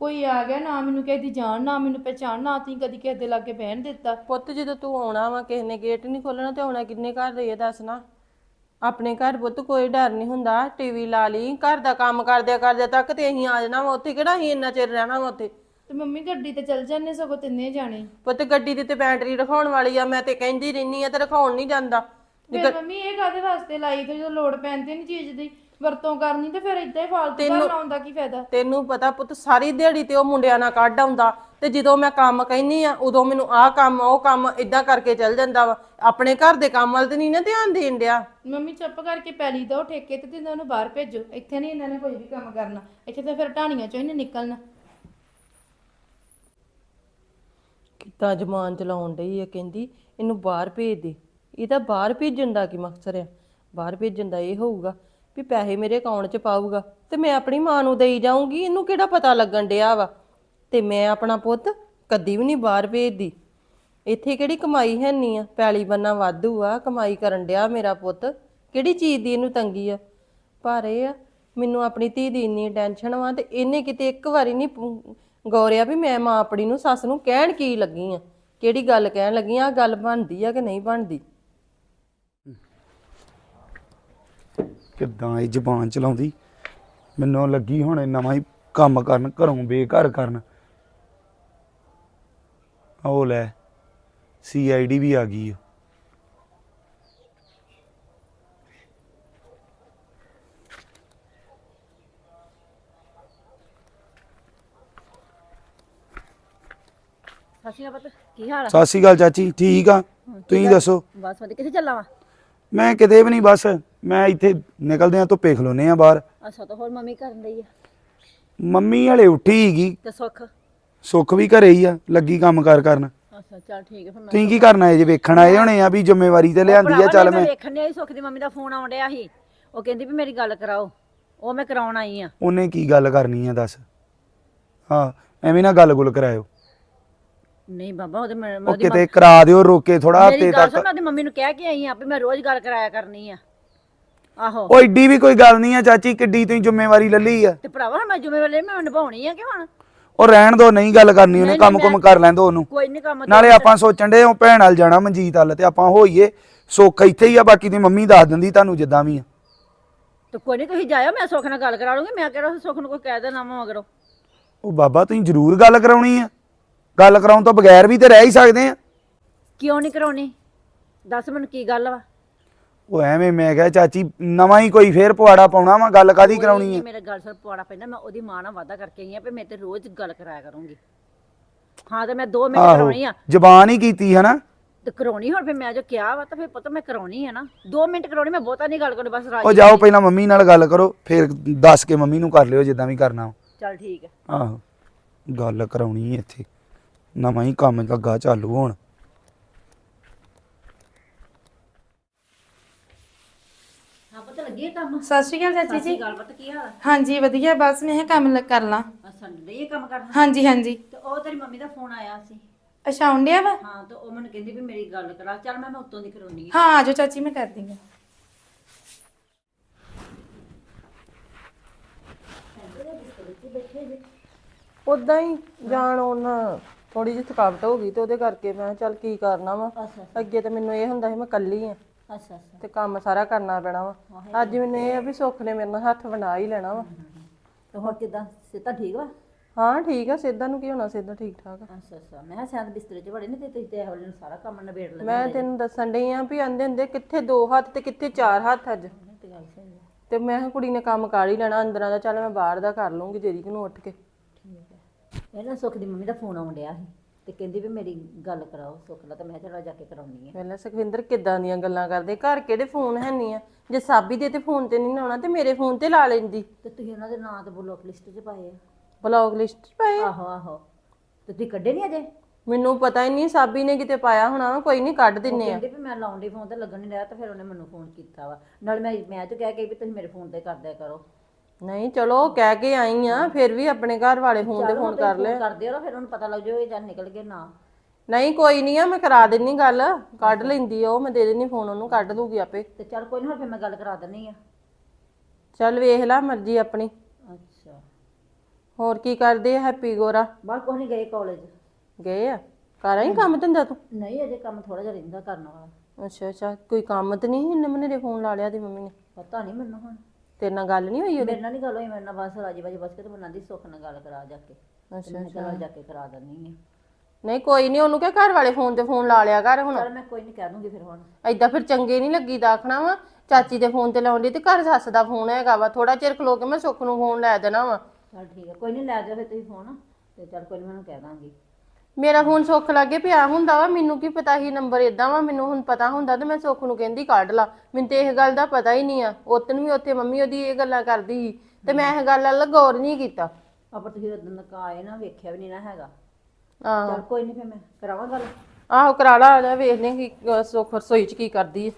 ਕੋਈ ਆ ਗਿਆ ਨਾ ਮੈਨੂੰ ਕਿਸੇ ਦੀ ਜਾਣ ਨਾ ਮੈਨੂੰ ਪਹਿਚਾਣ ਨਾ ਤੁਸੀਂ ਕਦੀ ਕਿਸੇ ਦੇ ਲਾਗੇ ਬਹਿਣ ਦਿੱਤਾ। ਪੁੱਤ ਜਦੋਂ ਤੂੰ ਆਉਣਾ ਵਾ ਕਿਸੇ ਨੇ ਗੇਟ ਨਹੀਂ ਖੋਲਣਾ ਤੇ ਆਉਣਾ ਕਿੰਨੇ ਘਰ ਦੇ ਇਹ ਦੱਸ ਨਾ। ਆਪਣੇ ਘਰ ਪੁੱਤ ਕੋਈ ਡਰ ਨਹੀਂ ਹੁੰਦਾ। ਟੀਵੀ ਲਾ ਲਈ ਘਰ ਦਾ ਕੰਮ ਕਰਦਿਆਂ ਕਰਦਿਆਂ ਤੱਕ ਤੇ ਅਸੀਂ ਆ ਜਾਣਾ ਵਾ। ਉੱਥੇ ਕਿਹੜਾ ਅਸੀਂ ਇੰਨਾ ਚਿਰ ਰਹਿਣਾ ਵਾ ਉੱਥੇ? ਤੇ ਮੰਮੀ ਗੱਡੀ ਤੇ ਚੱਲ ਜਾਂਦੇ ਸਗੋਂ ਤਿੰਨੇ ਜਾਣੇ। ਪੁੱਤ ਗੱਡੀ ਦੀ ਤੇ ਬੈਟਰੀ ਰਖਾਉਣ ਵਾਲੀ ਆ ਮੈਂ ਤੇ ਕਹਿੰਦੀ ਰਹਿਨੀ ਆ ਤੇ ਰਖਾਉਣ ਨਹੀਂ ਜਾਂਦਾ। ਫਿਰ ਮੰਮੀ ਇਹ ਕਾਦੇ ਵਾਸਤੇ ਲਾਈ ਤੇ ਜਦੋਂ ਲੋੜ ਪੈਂਦੀ ਨਹੀਂ ਚੀਜ਼ ਦੀ ਵਰਤੋਂ ਕਰਨੀ ਤੇ ਫਿਰ ਇਦਾਂ ਹੀ ਫਾਲਤੂ ਘਰ ਲਾਉਣ ਦਾ ਕੀ ਫਾਇਦਾ? ਤੈਨੂੰ ਪਤਾ ਪੁੱਤ ਸਾਰੀ ਦਿਹਾੜੀ ਤੇ ਉਹ ਮੁੰਡਿਆਂ ਨਾਲ ਕੱਢ ਆਉਂਦਾ ਤੇ ਜਦੋਂ ਮੈਂ ਕੰਮ ਕਹਿੰਨੀ ਆ ਉਦੋਂ ਮੈਨੂੰ ਆਹ ਕੰਮ ਉਹ ਕੰਮ ਇਦਾਂ ਕਰਕੇ ਚੱਲ ਜਾਂਦਾ ਵਾ। ਆਪਣੇ ਘਰ ਦੇ ਕੰਮ ਵੱਲ ਤੇ ਨਹੀਂ ਨਾ ਧਿਆਨ ਦੇਣ ਡਿਆ। ਮੰਮੀ ਚੁੱਪ ਕਰਕੇ ਪੈਲੀ ਦੋ ਠੇਕੇ ਤੇ ਤੇ ਇਹਨਾਂ ਨੂੰ ਬਾਹਰ ਭੇਜੋ। ਇੱਥੇ ਨਹੀਂ ਇਹਨਾਂ ਨੇ ਕੋਈ ਵੀ ਕੰਮ ਕਰਨਾ। ਇੱਥੇ ਤਾਂ ਫਿਰ ਢਾਣੀਆਂ ਚੋਂ ਨਹੀਂ ਨਿਕਲਣਾ। ਕਿੱਦਾਂ ਜਮਾਨ ਚਲਾਉਣ ਡਈ ਆ ਕਹਿੰਦੀ ਇਹਨੂੰ ਬਾਹਰ ਭੇਜ ਦੇ। ਇਹਦਾ ਬਾਹਰ ਭੇਜਣ ਦਾ ਕੀ ਮਕਸਦ ਆ? ਬਾਹਰ ਭੇਜਣ ਦਾ ਇਹ ਹੋਊਗਾ ਵੀ ਪੈਸੇ ਮੇਰੇ ਅਕਾਊਂਟ 'ਚ ਪਾਊਗਾ ਤੇ ਮੈਂ ਆਪਣੀ ਮਾਂ ਨੂੰ ਦੇਈ ਜਾਊਂਗੀ, ਇਹਨੂੰ ਕਿਹੜਾ ਪਤਾ ਲੱਗਣ ਡਿਆ ਵਾ? ਤੇ ਮੈਂ ਆਪਣਾ ਪੁੱਤ ਕਦੀ ਵੀ ਨਹੀਂ ਬਾਹਰ ਭੇਜਦੀ। ਇੱਥੇ ਕਿਹੜੀ ਕਮਾਈ ਹੈ ਨਹੀਂ ਆ? ਪੈਲੀ ਬੰਨਾ ਵਾਧੂ ਆ, ਕਮਾਈ ਕਰਨ ਡਿਆ ਮੇਰਾ ਪੁੱਤ। ਕਿਹੜੀ ਚੀਜ਼ ਦੀ ਇਹਨੂੰ ਤੰਗੀ ਆ? ਪਰ ਇਹ ਆ, ਮੈਨੂੰ ਆਪਣੀ ਧੀ ਦੀ ਇੰਨੀ ਟੈਨਸ਼ਨ ਵਾ ਤੇ ਇਹਨੇ ਕਿਤੇ ਇੱਕ ਵਾਰੀ ਨਹੀਂ ਗੌਰਿਆ ਵੀ ਮੈਂ ਮਾਂ ਆਪਣੀ ਨੂੰ, ਸੱਸ ਨੂੰ ਕਹਿਣ ਕੀ ਲੱਗੀ ਆ? ਕਿਹੜੀ ਗੱਲ ਕਹਿਣ ਲੱਗੀ ਆ? ਆਹ ਗੱਲ ਬਣਦੀ ਆ ਕਿ ਨਹੀਂ ਬਣਦੀ? ਕਿੱਦਾਂ ਇਹ ਜ਼ਬਾਨ ਚਲਾਉਂਦੀ? ਮੈਨੂੰ ਲੱਗੀ ਹੁਣ ਇਹ ਨਵਾਂ ਹੀ ਕੰਮ ਕਰਨ ਘਰੋਂ ਬੇਘਰ ਕਰਨ। ਉਹ ਲੈ ਸੀਆਈਡੀ ਵੀ ਆ ਗਈ ਓ। ਸਸੀ ਪੁੱਤ ਕੀ ਹਾਲ ਆ? ਸਤਿ ਸ਼੍ਰੀ ਅਕਾਲ ਚਾਚੀ ਠੀਕ ਆ? ਤੁਸੀਂ ਦੱਸੋ? ਬਸ ਵਧੀਆ ਕਿੱਥੇ ਚੱਲਾ ਵਾ? ਮੈਂ ਕਿਤੇ ਵੀ ਨਹੀਂ ਬਸ ਮੈਂ ਇੱਥੇ ਨਿਕਲਦੇ ਆ ਧੁੱਪੇ ਖਲੋਨੇ ਆ ਬਾਹਰ। ਅੱਛਾ ਤਾਂ ਹੋਰ ਮੰਮੀ ਕਰਨ ਲਈ ਆ? ਮੰਮੀ ਹਲੇ ਉੱਠੀ ਹੀਗੀ ਤੇ ਸੁੱਖ? ਸੁੱਖ ਵੀ ਘਰੇ ਹੀ ਆ ਲੱਗੀ ਕੰਮ ਕਾਰ ਕਰਨ। ਅੱਛਾ ਚੱਲ ਠੀਕ ਹੈ ਫਿਰ ਮੈਂ ਤੁਸੀਂ ਕੀ ਕਰਨਾ ਹੈ ਜੇ ਵੇਖਣ ਆਏ ਹੋਣੇ ਆ ਵੀ ਜ਼ਿੰਮੇਵਾਰੀ ਤੇ ਲਿਆਂਦੀ ਆ ਚੱਲ ਮੈਂ ਵੇਖਣ ਸੀ ਸੁੱਖ ਦੀ ਮੰਮੀ ਦਾ ਫੋਨ ਆਉਣ ਡਿਆ ਸੀ। ਉਹ ਕਹਿੰਦੀ ਵੀ ਮੇਰੀ ਗੱਲ ਕਰਾਓ ਉਹ ਮੈਂ ਕਰਾਉਣ ਆਈ ਆ। ਉਹਨੇ ਕੀ ਗੱਲ ਕਰਨੀ ਆ ਦੱਸ। ਹਾਂ ਐਵੇਂ ਨਾ ਗੱਲ ਗੁੱਲ ਕਰਾਇਓ। ਨਹੀਂ ਬਾਬਾ ਉਹਦੇ ਮੈਂ ਉਹ ਉਹਦੀ ਕਿਤੇ ਕਰਾ ਦਿਓ ਰੋਕੇ ਥੋੜਾ ਮੇਰੀ ਗੱਲ ਤੱਕ। ਮੈਂ ਉਹਦੀ ਮੰਮੀ ਨੂੰ ਕਹਿ ਕੇ ਆਈ ਆ ਵੀ ਮੈਂ ਰੋਜ਼ ਗੱਲ ਕਰਾਇਆ ਕਰਨੀ ਆ। ਆਹੋ। ਉਹ ਏਡੀ ਵੀ ਕੋਈ ਗੱਲ ਨਹੀਂ ਆ ਚਾਚੀ ਕਿੱਡੀ ਤੁਸੀਂ ਜ਼ਿੰਮੇਵਾਰੀ ਲੱਲੀ ਆ। ਤੇ ਭਰਾਵਾ ਮੈਂ ਜ਼ਿੰਮੇਵਾਰੀ ਮੈਂ ਨਿਭਾਉਣੀ ਆ ਕਿ ਹੁਣ? ਉਹ ਰਹਿਣ ਦੋ ਨਹੀਂ ਗੱਲ ਕਰਨੀ ਉਹਨੇ ਕੰਮ ਕੁਮ ਕਰ ਲੈਂਦੋ ਉਹਨੂੰ। ਕੋਈ ਨਹੀਂ ਕੰਮ ਨਾਲੇ ਆਪਾਂ ਸੋਚਣ ਦੇ ਉਹ ਭੈਣ ਨਾਲ ਜਾਣਾ ਮਨਜੀਤ ਵੱਲ ਤੇ ਆਪਾਂ ਹੋਈਏ ਸੁੱਖ ਇੱਥੇ ਹੀ ਆ ਬਾਕੀ ਦੀ ਮੰਮੀ ਦੱਸ ਦਿੰਦੀ ਤੁਹਾਨੂੰ ਜਿੱਦਾਂ ਵੀ ਆ। ਤੇ ਕੋਈ ਨਹੀਂ ਤੁਸੀਂ ਜਾਇਓ ਮੈਂ ਸੁੱਖ ਨਾਲ ਗੱਲ ਕਰਾ ਲੂੰਗੀ ਮੈਂ ਕਿਹੜਾ ਸੁੱਖ ਨੂੰ ਕੋਈ ਕਹਿ ਦੇਣਾ ਮਗਰੋਂ। ਉਹ ਬਾਬਾ ਤੁਸੀਂ ਜ਼ਰੂਰ ਗੱਲ ਕਰਾਉਣੀ ਆ। ਗੱਲ ਕਰਾਉਣ ਤੋਂ ਬਗੈਰ ਵੀ ਤੇ ਰਹਿ ਹੀ ਸਕਦੇ ਆ। ਕਿਉਂ ਨਹੀਂ ਕਰਾਉਣੀ? ਦੱਸ ਮੈਨੂੰ ਕੀ ਗੱਲ ਵਾ? ਉਹ ਐਵੇਂ ਮੈਂ ਕਿਹਾ ਚਾਚੀ ਨਵਾਂ ਹੀ ਕੋਈ ਫੇਰ ਪਵਾੜਾ ਪਾਉਣਾ ਵਾ ਗੱਲ ਕਾਦੀ ਕਰਾਉਣੀ ਆ? ਮੇਰੇ ਗੱਲ ਸਰ ਪਵਾੜਾ ਪੈਂਦਾ ਮੈਂ ਉਹਦੀ ਮਾਂ ਨਾਲ ਵਾਅਦਾ ਕਰਕੇ ਆਈ ਆ ਵੀ ਮੈਂ ਤੇ ਰੋਜ਼ ਗੱਲ ਕਰਾਇਆ ਕਰੂੰਗੀ। ਹਾਂ ਤੇ ਮੈਂ 2 ਮਿੰਟ ਕਰਾਉਣੀ ਆ। ਜ਼ਬਾਨ ਹੀ ਕੀਤੀ ਹੈ ਨਾ ਤੇ ਕਰਾਉਣੀ ਹੁਣ ਫਿਰ ਮੈਂ ਜੋ ਕਿਹਾ ਵਾ ਤਾਂ ਫਿਰ ਪਤਾ ਮੈਂ ਕਰਾਉਣੀ ਆ ਨਾ। 2 ਮਿੰਟ ਕਰਾਉਣੀ ਮੈਂ ਬਹੁਤਾ ਨਹੀਂ ਗੱਲ ਕਰਨੀ ਬਸ ਰਾਜੀ ਉਹ ਜਾਓ ਪਹਿਲਾਂ ਮੰਮੀ ਨਾਲ ਗੱਲ ਕਰੋ ਫਿਰ ਦੱਸ ਕੇ ਮੰਮੀ ਨੂੰ ਕਰ ਲਿਓ ਜਿੱਦਾਂ ਵੀ ਕਰਨਾ। ਚੱਲ ਠੀਕ ਹੈ ਆਹੋ ਗੱਲ ਕਰਾਉਣੀ ਇੱਥੇ। ਨਵਾਂ ਹੀ ਕੰਮ ਲੱਗਾ ਚਾਲੂ ਹੋਣ। ਹਾਂ ਪਤਾ ਲੱਗੀ ਇਹ ਕੰਮ? ਸਤਿ ਸ਼੍ਰੀ ਅਕਾਲ ਚਾਚੀ ਜੀ। ਗੱਲ ਪਤਾ ਕੀ ਹਾਲ ਆ? ਹਾਂਜੀ ਵਧੀਆ ਬਸ ਮੈਂ ਇਹ ਕੰਮ ਲ- ਕਰ ਲਾਂ। ਸੰਡੇ ਇਹ ਕੰਮ ਕਰਨਾ? ਹਾਂਜੀ ਹਾਂਜੀ। ਤੇ ਉਹ ਤੇਰੀ ਮੰਮੀ ਦਾ ਫੋਨ ਆਇਆ ਸੀ। ਅੱਛਾ ਆਉਂਦਿਆ ਵਾ? ਹਾਂ ਤੇ ਉਹ ਮੈਨੂੰ ਕਹਿੰਦੀ ਵੀ ਮੇਰੀ ਗੱਲ ਕਰਾ। ਚੱਲ ਮੈਂ ਮੈਂ ਉੱਤੋਂ ਦੀ ਕਰਾਉਣੀ ਆ। ਹਾਂ ਆਜੋ ਚਾਚੀ ਮੈਂ ਕਰ ਦਿੰਗਾ ਉਦਾਂ ਹੀ ਜਾਣ ਉਹਨਾਂ ਥੋੜੀ ਜਿਹੀ ਥਕਾਵਟ ਹੋ ਗਈ ਤੇ ਉਹਦੇ ਕਰਕੇ ਮੈਂ ਕਿਹਾ ਚੱਲ ਕੀ ਕਰਨਾ ਵਾ। ਅੱਗੇ ਤੇ ਮੈਨੂੰ ਇਹ ਹੁੰਦਾ ਸੀ ਮੈਂ ਕੱਲੀ ਆ। ਅੱਛਾ ਅੱਛਾ। ਤੇ ਕੰਮ ਸਾਰਾ ਕਰਨਾ ਪੈਣਾ ਵਾ। ਅੱਜ ਮੈਨੂੰ ਇਹ ਆ ਵੀ ਸੁੱਖ ਨੇ ਮੇਰੇ ਨਾਲ ਹੱਥ ਬਣਾ ਹੀ ਲੈਣਾ ਵਾ। ਤੇ ਹੁਣ ਕਿਦਾਂ? ਸਿੱਧਾ ਠੀਕ ਵਾ? ਹਾਂ ਠੀਕ ਆ। ਸਿੱਧਾ ਨੂੰ ਕੀ ਹੋਣਾ? ਸਿੱਧਾ ਠੀਕ ਠਾਕ ਆ। ਅੱਛਾ ਅੱਛਾ। ਮੈਂ ਕਿਹਾ ਸ਼ਾਇਦ ਬਿਸਤਰੇ 'ਚ ਵੜੇ ਨੇ ਤੇ ਤੁਸੀਂ ਤੇ ਇਹ ਨੂੰ ਸਾਰਾ ਕੰਮ ਨਿਬੇੜ ਲੈਂਦੇ ਮੈਂ ਤੈਨੂੰ ਦੱਸਣ ਡਈ ਆ ਵੀ ਆਂਦੇ ਹੁੰਦੇ ਕਿੱਥੇ ਦੋ ਹੱਥ ਤੇ ਕਿੱਥੇ ਚਾਰ ਹੱਥ ਅੱਜ। ਤੇ ਗੱਲ ਸਹੀ ਹੈ ਤੇ ਮੈਂ ਕਿਹਾ ਕੁੜੀ ਨੇ ਕੰਮ ਕਰ ਹੀ ਲੈਣਾ। ਅੰਦਰਾਂ ਦਾ ਚੱਲ ਮੈਂ ਬਾਹਰ ਦਾ ਕਰ ਲੂੰਗੀ ਜਿਹੜੀ ਨੂੰ ਉੱਠ ਕੇ। ਇਹ ਨਾ ਸੁੱਖ ਦੀ ਮੰਮੀ ਦਾ ਫੋਨ ਆਉਣ ਡਿਆ ਸੀ ਤੇ ਕਹਿੰਦੀ ਵੀ ਮੇਰੀ ਗੱਲ ਕਰਾਓ ਸੁੱਖ ਨਾਲ ਤੇ ਮੈਂ ਚਲਾ ਜਾ ਕੇ ਕਰਾਉਣੀ ਆ। ਵੇਲੇ ਸੁਖਵਿੰਦਰ ਕਿੱਦਾਂ ਦੀਆਂ ਗੱਲਾਂ ਕਰਦੇ? ਘਰ ਕਿਹੜੇ ਫੋਨ ਹੈ ਨਹੀਂ ਆ? ਜੇ ਸਾਬੀ ਦੇ ਤੇ ਫੋਨ ਤੇ ਨਹੀਂ ਆਉਣਾ ਤੇ ਮੇਰੇ ਫੋਨ ਤੇ ਲਾ ਲੈਂਦੀ। ਤੇ ਤੁਸੀਂ ਉਹਨਾਂ ਦੇ ਨਾਂ ਤੇ ਬਲੌਕ ਲਿਸਟ 'ਚ ਪਾਏ ਆ। ਬਲੌਗ ਲਿਸਟ 'ਚ ਪਏ। ਆਹੋ ਆਹੋ। ਤੇ ਤੁਸੀਂ ਕੱਢੇ ਨਹੀਂ ਅਜੇ? ਮੈਨੂੰ ਪਤਾ ਹੀ ਨਹੀਂ ਸਾਬੀ ਨੇ ਕਿਤੇ ਪਾਇਆ ਹੋਣਾ ਕੋਈ ਨਹੀਂ ਕੱਢ ਦਿੰਨੇ ਆ। ਕਹਿੰਦੀ ਵੀ ਮੈਂ ਲਾਉਣ ਦੀ ਫੋਨ ਤੇ ਲੱਗਣ ਨਹੀਂ ਰਿਹਾ ਤੇ ਫਿਰ ਉਹਨੇ ਮੈਨੂੰ ਫੋਨ ਕੀਤਾ ਵਾ। ਨਾਲ ਮੈਂ ਮੈਂ ਤਾਂ ਕਹਿ ਕੇ ਵੀ ਤੁਸੀਂ ਮੇਰੇ ਫੋਨ ਤੇ ਕਰ ਦਿਆ ਕਰੋ। ਨਹੀਂ ਚਲੋ ਕਹਿ ਕੇ ਆਈ ਆ ਫਿਰ ਵੀ ਆਪਣੇ ਘਰ ਵਾਲੇ ਫੋਨ ਤੇ ਫੋਨ ਕਰ ਲੈ ਕਰਦੇ ਰਹੋ ਫਿਰ ਉਹਨੂੰ ਪਤਾ ਲੱਗ ਇਹ ਜਾਂ ਨਿਕਲ ਗਏ ਨਾ। ਨਹੀਂ ਕੋਈ ਨਹੀਂ ਆ ਮੈਂ ਕਰਾ ਦਿੰਨੀ ਗੱਲ। ਕੱਢ ਲੈਂਦੀ ਆ ਉਹ ਮੈਂ ਦੇ ਦਿੰਨੀ ਫੋਨ ਉਹਨੂੰ ਕੱਢ ਦੂਗੀ ਆਪੇ। ਤੇ ਚੱਲ ਕੋਈ ਨਹੀਂ ਫਿਰ ਮੈਂ ਗੱਲ ਕਰਾ ਦਿੰਨੀ ਆ। ਚੱਲ ਵੇਖ ਲੈ ਮਰਜ਼ੀ ਆਪਣੀ। ਅੱਛਾ। ਹੋਰ ਕੀ ਕਰਦੇ ਆ ਹੈਪੀ ਗੋਰਾ? ਬਾਹਰ ਕੋਈ ਨਹੀਂ ਗਏ ਕਾਲਜ। ਗਏ ਆ? ਕਰ ਆਈ ਕੰਮ ਧੰਦਾ ਤੂੰ? ਨਹੀਂ ਅਜੇ ਕੰਮ ਥੋੜਾ ਜਿਹਾ ਰਹਿੰਦਾ ਕਰਨ ਵਾਲਾ। ਅੱਛਾ ਅੱਛਾ। ਕੋਈ ਕੰਮ ਤੇ ਨਹੀਂ ਇੰਨੇ ਮਨੇ ਫੋਨ ਲਾ ਲਿਆ ਦੀ ਮੰਮੀ ਨੇ? ਪਤਾ ਨਹੀਂ ਮੈਨੂੰ ਹੁਣ। ਤੇਰੇ ਨਾਲ ਗੱਲ ਨਹੀਂ ਹੋਈ ਉਹਦੀ? ਮੇਰੇ ਨਾਲ ਨਹੀਂ ਗੱਲ ਹੋਈ ਮੇਰੇ ਨਾਲ ਬਸ ਰਾਜੀ ਬਾਜੀ ਬਸ ਕੇ ਤੇ ਬਣਾਉਂਦੀ ਸੁੱਖ ਨਾਲ ਗੱਲ ਕਰਾ ਜਾ ਕੇ। ਮੈਂ ਚਲਾ ਜਾ ਕੇ ਕਰਾ ਦਿੰਨੀ ਆ। ਨਹੀਂ ਕੋਈ ਨਹੀਂ ਉਹਨੂੰ ਕਿਹਾ ਘਰ ਵਾਲੇ ਫੋਨ ਤੇ ਫੋਨ ਲਾ ਲਿਆ ਕਰ ਹੁਣ। ਚੱਲ ਮੈਂ ਕੋਈ ਨਹੀਂ ਕਹਿ ਦੂੰਗੀ ਫਿਰ ਹੁਣ। ਐਦਾਂ ਫਿਰ ਚੰਗੇ ਨਹੀਂ ਲੱਗੀ ਆਖਣਾ ਵਾ ਚਾਚੀ ਦੇ ਫੋਨ ਤੇ ਲਾਉਂਦੀ ਤੇ ਘਰ ਸੱਸ ਦਾ ਫੋਨ ਹੈਗਾ ਵਾ ਥੋੜਾ ਚਿਰ ਖਲੋ ਕੇ ਮੈਂ ਸੁੱਖ ਨੂੰ ਫੋਨ ਲੈ ਦੇਣਾ ਵਾ। ਚੱਲ ਠੀਕ ਹੈ ਕੋਈ ਨਹੀਂ ਲੈ ਜਾਓ ਫਿਰ ਤੁਸੀਂ ਫੋਨ ਤੇ ਚੱਲ ਕੋਈ ਨਹੀਂ ਮੈਨੂੰ ਕਹਿ ਦਾਂਗੀ। ਮੇਰਾ ਫੋਨ ਸੁੱਖ ਲਾਗੇ ਪਿਆ ਹੁੰਦਾ ਵਾ ਮੈਨੂੰ ਕੀ ਪਤਾ ਸੀ ਨੰਬਰ ਇਦਾਂ ਵਾ ਮੈਨੂੰ ਹੁਣ ਪਤਾ ਹੁੰਦਾ ਤੇ ਮੈਂ ਸੁੱਖ ਨੂੰ ਕਹਿੰਦੀ ਕੱਢ ਲਾ। ਮੈਨੂੰ ਤੇ ਇਹ ਗੱਲ ਦਾ ਪਤਾ ਹੀ ਨਹੀਂ ਆ। ਉਤਨ ਵੀ ਉੱਥੇ ਮੰਮੀ ਉਹਦੀ ਇਹ ਗੱਲਾਂ ਕਰਦੀ ਸੀ ਤੇ ਮੈਂ ਇਹ ਗੱਲ ਵੱਲ ਗੌਰ ਨਹੀਂ ਕੀਤਾ। ਆਪਾਂ ਤੁਸੀਂ ਉਦੋਂ ਤੱਕ ਆਏ ਨਾ ਵੇਖਿਆ ਵੀ ਨਹੀਂ ਨਾ ਹੈਗਾ। ਆਹੋ। ਚੱਲ ਕੋਈ ਨਹੀਂ ਫਿਰ ਮੈਂ ਕਰਾਵਾਂ ਗੱਲ। ਆਹੋ ਕਰਾ ਲਾ ਆ ਜਾ ਵੇਖਦੇ ਹਾਂ ਕੀ ਸੁੱਖ ਰਸੋਈ ਚ ਕੀ ਕਰਦੀ ਹੈ